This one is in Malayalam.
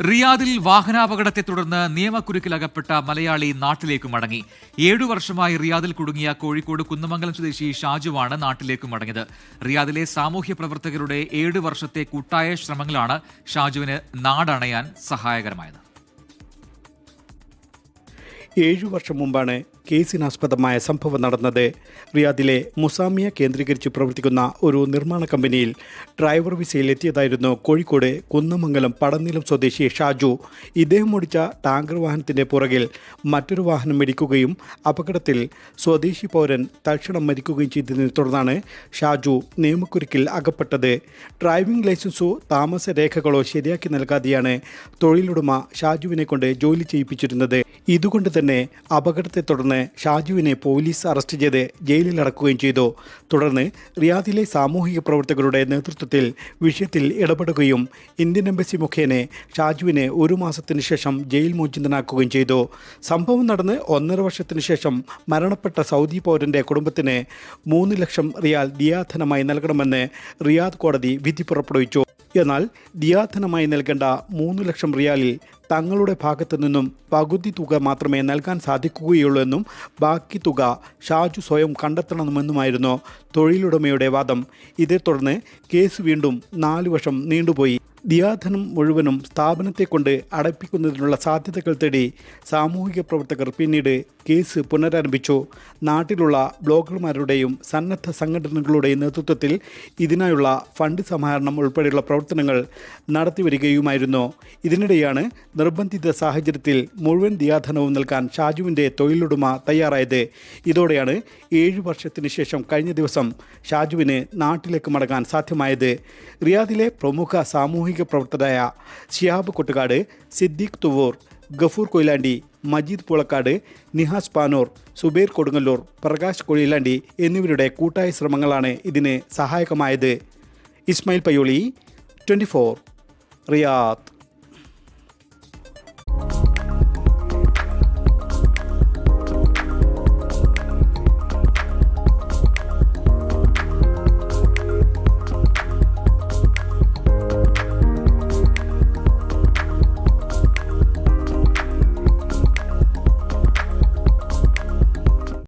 റിയാദിൽ വാഹനാപകടത്തെ തുടർന്ന് നിയമക്കുരുക്കിലകപ്പെട്ട മലയാളി നാട്ടിലേക്ക് മടങ്ങി. ഏഴു വർഷമായി റിയാദിൽ കുടുങ്ങിയ കോഴിക്കോട് കുന്നമംഗലം സ്വദേശി ഷാജുവാണ് നാട്ടിലേക്ക് മടങ്ങിയത്. റിയാദിലെ സാമൂഹ്യ പ്രവർത്തകരുടെ ഏഴു വർഷത്തെ കൂട്ടായ ശ്രമങ്ങളാണ് ഷാജുവിന് നാടണയാൻ സഹായകരമായത്. ഏഴു വർഷം മുമ്പാണ് കേസിനാസ്പദമായ സംഭവം നടന്നത്. റിയാദിലെ മുസാമിയ കേന്ദ്രീകരിച്ച് പ്രവർത്തിക്കുന്ന ഒരു നിർമ്മാണ കമ്പനിയിൽ ഡ്രൈവർ വിസയിൽ എത്തിയതായിരുന്നു കോഴിക്കോട് കുന്നമംഗലം പടനിലം സ്വദേശി ഷാജു. ഇദ്ദേഹം ഓടിച്ച ടാങ്കർ വാഹനത്തിന്റെ പുറകിൽ മറ്റൊരു വാഹനം ഇടിക്കുകയും അപകടത്തിൽ സ്വദേശി പൗരൻ തൽക്ഷണം മരിക്കുകയും ചെയ്തതിനെ തുടർന്നാണ് ഷാജു നിയമക്കുരുക്കിൽ അകപ്പെട്ടത്. ഡ്രൈവിംഗ് ലൈസൻസോ താമസ രേഖകളോ ശരിയാക്കി നൽകാതെയാണ് തൊഴിലുടമ ഷാജുവിനെ കൊണ്ട് ജോലി ചെയ്യിപ്പിച്ചിരുന്നത്. ഇതുകൊണ്ട് തന്നെ അപകടത്തെ തുടർന്ന് ഷാജുവിനെ പോലീസ് അറസ്റ്റ് ചെയ്ത് ജയിലിലടക്കുകയും ചെയ്തു. തുടർന്ന് റിയാദിലെ സാമൂഹിക പ്രവർത്തകരുടെ നേതൃത്വത്തിൽ വിഷയത്തിൽ ഇടപെടുകയും ഇന്ത്യൻ എംബസി മുഖേന ഷാജുവിനെ ഒരു മാസത്തിന് ശേഷം ജയിൽ മോചിതനാക്കുകയും ചെയ്തു. സംഭവം നടന്ന് ഒന്നര വർഷത്തിന് ശേഷം മരണപ്പെട്ട സൗദി പൗരന്റെ കുടുംബത്തിന് മൂന്ന് ലക്ഷം റിയാൽ ദിയാധനമായി നൽകണമെന്ന് റിയാദ് കോടതി വിധി പുറപ്പെടുവിച്ചു. എന്നാൽ ദിയാധനമായി നൽകേണ്ട മൂന്ന് ലക്ഷം റിയാലിൽ തങ്ങളുടെ ഭാഗത്തു നിന്നും പകുതി തുക മാത്രമേ നൽകാൻ സാധിക്കുകയുള്ളൂ എന്നും ബാക്കി തുക ഷാജു സ്വയം കണ്ടെത്തണമെന്നുമായിരുന്നു തൊഴിലുടമയുടെ വാദം. ഇതേ തുടർന്ന് കേസ് വീണ്ടും നാലു വർഷം നീണ്ടുപോയി. ദിയാധനം മുഴുവനും സ്ഥാപനത്തെക്കൊണ്ട് അടപ്പിക്കുന്നതിനുള്ള സാധ്യതകൾ തേടി സാമൂഹിക പ്രവർത്തകർ പിന്നീട് കേസ് പുനരാരംഭിച്ചു. നാട്ടിലുള്ള ബ്ലോഗർമാരുടെയും സന്നദ്ധ സംഘടനകളുടെയും നേതൃത്വത്തിൽ ഇതിനായുള്ള ഫണ്ട് സമാഹരണം ഉൾപ്പെടെയുള്ള പ്രവർത്തനങ്ങൾ നടത്തിവരികയുമായിരുന്നു. ഇതിനിടെയാണ് നിർബന്ധിത സാഹചര്യത്തിൽ മുഴുവൻ ദിയാധനവും നൽകാൻ ഷാജുവിന്റെ തൊഴിലുടമ തയ്യാറായത്. ഇതോടെയാണ് ഏഴു വർഷത്തിന് ശേഷം കഴിഞ്ഞ ദിവസം ഷാജുവിന് നാട്ടിലേക്ക് മടങ്ങാൻ സാധ്യമായത്. റിയാദിലെ പ്രമുഖ സാമൂഹിക പ്രവർത്തകരായ ഷിയാബ് കൊട്ടുകാട് സിദ്ദീഖ് തുവൂർ ഗഫൂർ കൊയിലാണ്ടി മജീദ് പുളക്കാട് നിഹാസ് പാനൂർ സുബൈർ കൊടുങ്ങല്ലൂർ പ്രകാശ് കൊയിലാണ്ടി എന്നിവരുടെ കൂട്ടായ ശ്രമങ്ങളാണ് ഇതിന് സഹായകമായത്. Ismail Payyoli twenty Riyadh.